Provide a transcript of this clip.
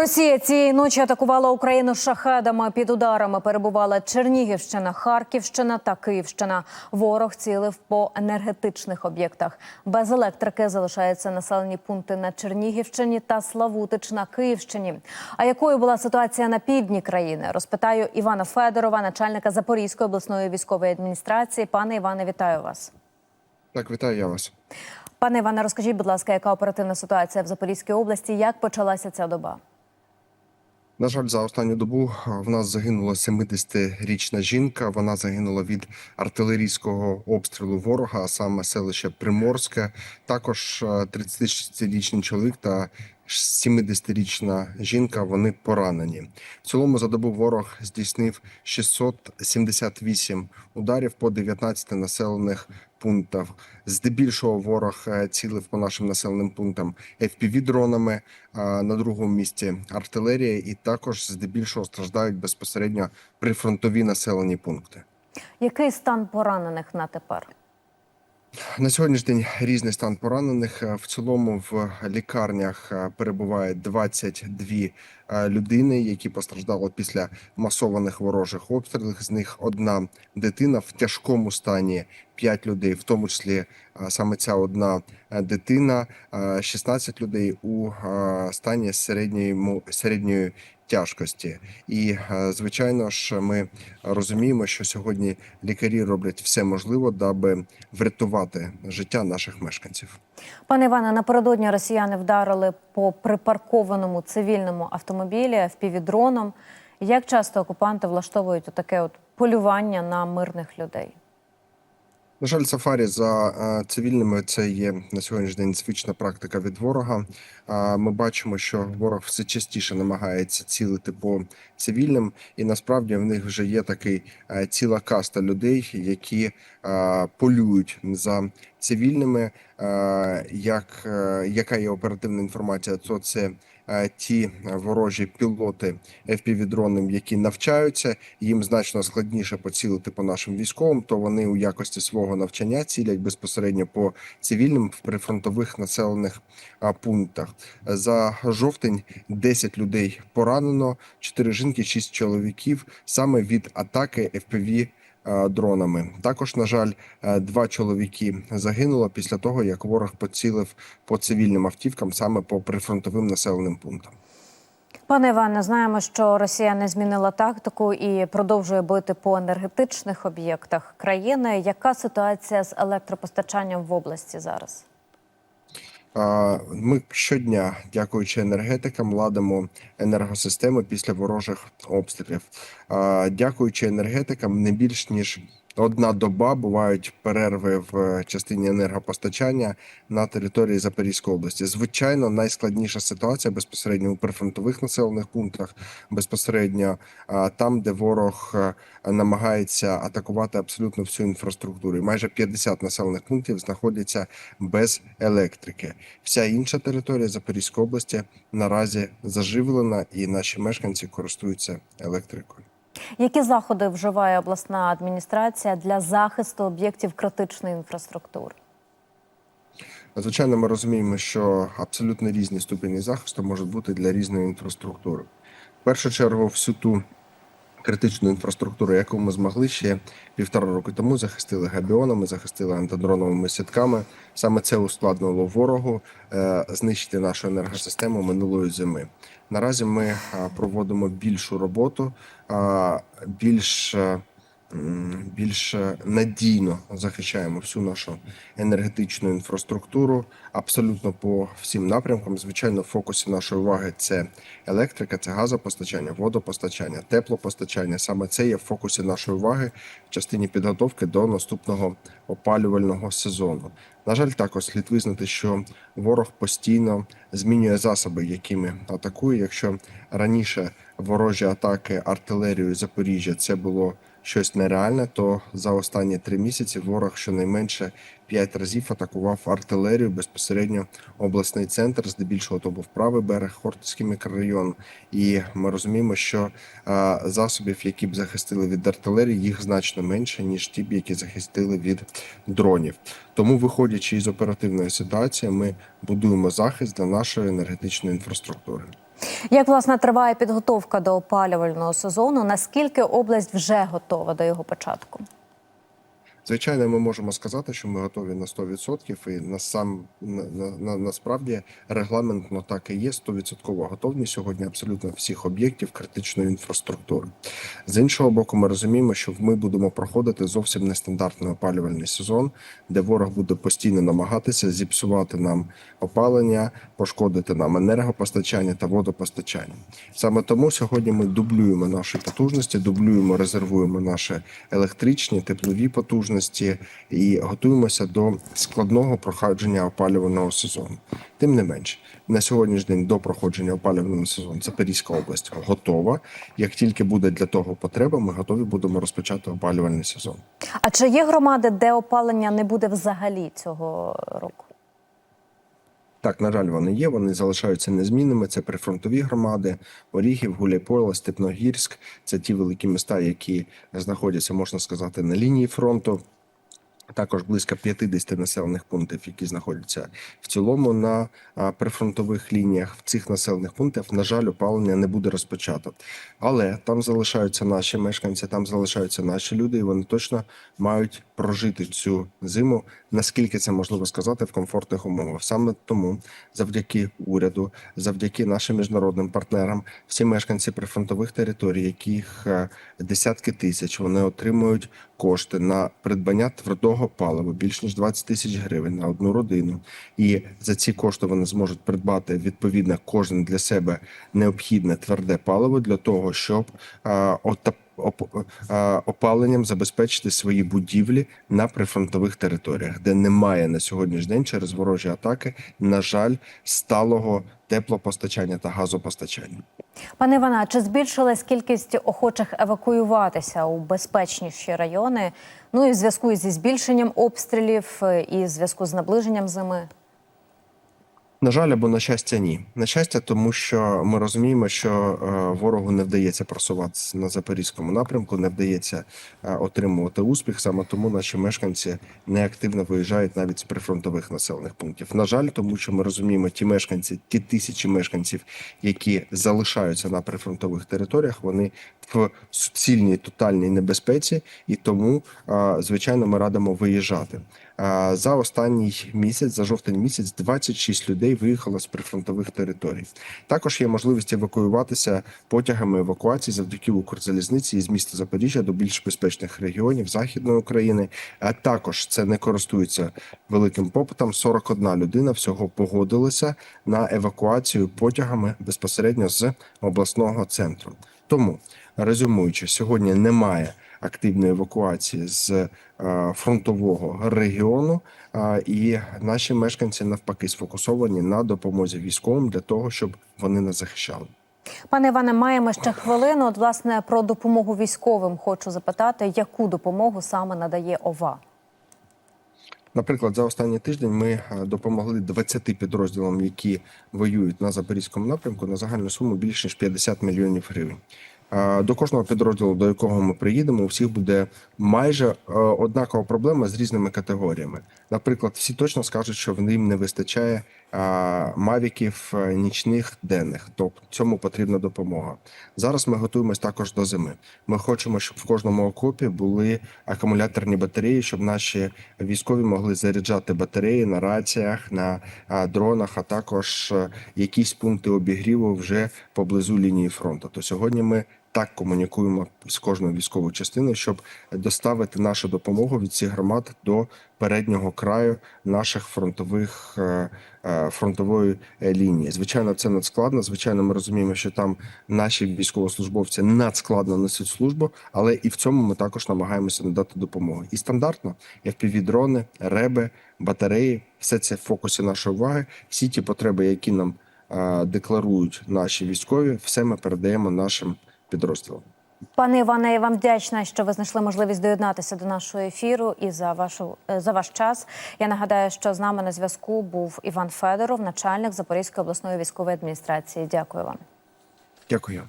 Росія цієї ночі атакувала Україну шахедами. Під ударами перебувала Чернігівщина, Харківщина та Київщина. Ворог цілив по енергетичних об'єктах. Без електрики залишаються населені пункти на Чернігівщині та Славутич на Київщині. А якою була ситуація на півдні країни? Розпитаю Івана Федорова, начальника Запорізької обласної військової адміністрації. Пане Іване, вітаю вас. Так, вітаю я вас. Пане Іване, розкажіть, будь ласка, яка оперативна ситуація в Запорізькій області? Як почалася ця доба? На жаль, за останню добу в нас загинула 70-річна жінка. Вона загинула від артилерійського обстрілу ворога, а саме селище Приморське. Також 36-річний чоловік та 70-річна жінка. Вони поранені. В цілому за добу ворог здійснив 678 ударів по 19 населених пунктах. Здебільшого ворог е, цілив по нашим населеним пунктам fpv дронами на другому місці артилерія, і також здебільшого страждають безпосередньо прифронтові населені пункти. Який стан поранених на тепер? На сьогоднішній день різний стан поранених. Е, В цілому в лікарнях е, перебуває 22 е, людини, які постраждали після масованих ворожих обстрілів. З них одна дитина в тяжкому стані. 5 людей, в тому числі саме ця одна дитина, е, 16 людей у стані середньої середньої тяжкості. І е, звичайно ж, ми розуміємо, що сьогодні лікарі роблять все можливе, даби врятувати життя наших мешканців. Пане Іване, напередодні росіяни вдарили по припаркованому цивільному автомобілі впівдроном. Як часто окупанти влаштовують таке от полювання на мирних людей? На жаль, сафарі за е, цивільними це є на сьогоднішній день звична практика від ворога. Ми бачимо, що ворог все частіше намагається цілити по цивільним, і насправді в них вже є такий е, ціла каста людей, які е, полюють за цивільними. Як яка є оперативна інформація, то це ті ворожі пілоти FPV-дронів, які навчаються, їм значно складніше поцілити по нашим військовим, то вони у якості свого навчання цілять безпосередньо по цивільним в прифронтових населених пунктах. За жовтень 10 людей поранено, 4 жінки, 6 чоловіків саме від атаки FPV а, дронами. Також, на жаль, е, два чоловіки загинуло після того, як ворог поцілив по цивільним автівкам саме по прифронтовим населеним пунктам. Пане Іване, знаємо, що Росія не змінила тактику і продовжує бити по енергетичних об'єктах країни. Яка ситуація з електропостачанням в області зараз? Ми щодня, дякуючи енергетикам, ладимо енергосистеми після ворожих обстрілів. Дякуючи енергетикам, не більш ніж одна доба бувають перерви в частині енергопостачання на території Запорізької області. Звичайно, найскладніша ситуація безпосередньо у прифронтових населених пунктах, безпосередньо там, де ворог намагається атакувати абсолютно всю інфраструктуру. Майже 50 населених пунктів знаходяться без електрики. Вся інша територія Запорізької області наразі заживлена, і наші мешканці користуються електрикою. Які заходи вживає обласна адміністрація для захисту об'єктів критичної інфраструктури? Звичайно, ми розуміємо, що абсолютно різні ступені захисту можуть бути для різної інфраструктури. В першу чергу, всю ту критичну інфраструктуру, яку ми змогли ще півтора року тому, захистили габіонами, захистили антидроновими сітками. Саме це ускладнило ворогу е, знищити нашу енергосистему минулої зими. Наразі ми е, проводимо більшу роботу, е, більш більш надійно захищаємо всю нашу енергетичну інфраструктуру абсолютно по всім напрямкам. Звичайно, в фокусі нашої уваги це електрика, це газопостачання, водопостачання, теплопостачання. Саме це є в фокусі нашої уваги в частині підготовки до наступного опалювального сезону. На жаль, також слід визнати, що ворог постійно змінює засоби, якими атакує. Якщо раніше ворожі атаки артилерією Запоріжжя це було щось нереальне, то за останні три місяці ворог щонайменше п'ять разів атакував артилерію безпосередньо обласний центр, здебільшого то був правий берег, Хортицький мікрорайон. І ми розуміємо, що е, засобів, які б захистили від артилерії, їх значно менше ніж ті, б, які захистили від дронів. Тому, виходячи із оперативної ситуації, ми будуємо захист для нашої енергетичної інфраструктури. Як власне триває підготовка до опалювального сезону? Наскільки область вже готова до його початку? Звичайно, ми можемо сказати, що ми готові на 100%, і на сам на, на, на, насправді регламентно так і є 100% готовність сьогодні абсолютно всіх об'єктів критичної інфраструктури. З іншого боку, ми розуміємо, що ми будемо проходити зовсім нестандартний опалювальний сезон, де ворог буде постійно намагатися зіпсувати нам опалення, пошкодити нам енергопостачання та водопостачання. Саме тому сьогодні ми дублюємо наші потужності, дублюємо, резервуємо наші електричні, теплові потужності і готуємося до складного проходження опалювального сезону. Тим не менш, на сьогоднішній день до проходження опалювального сезону Запорізька область готова. Як тільки буде для того потреба, ми готові будемо розпочати опалювальний сезон. А чи є громади, де опалення не буде взагалі цього року? Так, на жаль, вони є. Вони залишаються незмінними. Це прифронтові громади, Оріхів, Гуляйполе, Степногірськ. Це ті великі міста, які знаходяться, можна сказати, на лінії фронту. Також близько 50 населених пунктів, які знаходяться в цілому на прифронтових лініях. В цих населених пунктах, на жаль, опалення не буде розпочато. Але там залишаються наші мешканці, там залишаються наші люди, і вони точно мають прожити цю зиму, наскільки це можливо сказати, в комфортних умовах. Саме тому, завдяки уряду, завдяки нашим міжнародним партнерам, всі мешканці прифронтових територій, яких е, десятки тисяч, вони отримують кошти на придбання твердого палива більш ніж 20 тисяч гривень на одну родину. І за ці кошти вони зможуть придбати відповідно кожен для себе необхідне тверде паливо для того, щоб отап- опаленням забезпечити свої будівлі на прифронтових територіях, де немає на сьогоднішній день через ворожі атаки, на жаль, сталого теплопостачання та газопостачання. Пане Іване, а чи збільшилась кількість охочих евакуюватися у безпечніші райони? Ну і в зв'язку зі збільшенням обстрілів, е, і в зв'язку з наближенням зими? На жаль, або на щастя, ні. На щастя, тому що ми розуміємо, що е, ворогу не вдається просуватися на запорізькому напрямку, не вдається е, отримувати успіх. Саме тому наші мешканці неактивно виїжджають навіть з прифронтових населених пунктів. На жаль, тому що ми розуміємо, ті мешканці, ті тисячі мешканців, які залишаються на прифронтових територіях, вони в суцільній тотальній небезпеці, і тому, е, звичайно, ми радимо виїжджати. За останній місяць, за жовтень місяць, 26 людей виїхало з прифронтових територій. Також є можливість евакуюватися потягами евакуації завдяки Укрзалізниці із міста Запоріжжя до більш безпечних регіонів Західної України. А також це не користується великим попитом. 41 людина всього погодилася на евакуацію потягами безпосередньо з обласного центру. Тому резюмуючи, сьогодні немає активної евакуації з е, фронтового регіону, і наші мешканці навпаки сфокусовані на допомозі військовим для того, щоб вони нас захищали. Пане Іване, маємо ще хвилину. От, власне, про допомогу військовим хочу запитати, яку допомогу саме надає ОВА? Наприклад, за останній тиждень ми е, допомогли 20 підрозділам, які воюють на запорізькому напрямку, на загальну суму більше ніж 50 мільйонів гривень. До кожного підрозділу, до якого ми приїдемо, у всіх буде майже е, однакова проблема з різними категоріями. Наприклад, всі точно скажуть, що в їм не вистачає мавіків е, нічних денних, тобто цьому потрібна допомога. Зараз ми готуємось також до зими. Ми хочемо, щоб в кожному окопі були акумуляторні батареї, щоб наші військові могли заряджати батареї на раціях, на дронах, а також е, якісь пункти обігріву вже поблизу лінії фронту. То сьогодні ми так комунікуємо з кожною військовою частиною, щоб доставити нашу допомогу від цих громад до переднього краю наших фронтових е, е, фронтової е, лінії. Звичайно, це надскладно. Звичайно, ми розуміємо, що там наші військовослужбовці надскладно несуть службу, але і в цьому ми також намагаємося надати допомогу. І стандартно, як дрони, реби, батареї, все це в фокусі нашої уваги. Всі ті потреби, які нам декларують наші військові, все ми передаємо нашим підрозділам. Пане Іване, я вам вдячна, що ви знайшли можливість доєднатися до нашого ефіру і за вашу е, за ваш час. Я нагадаю, що з нами на зв'язку був Іван Федоров, начальник Запорізької обласної військової адміністрації. Дякую вам. Дякую.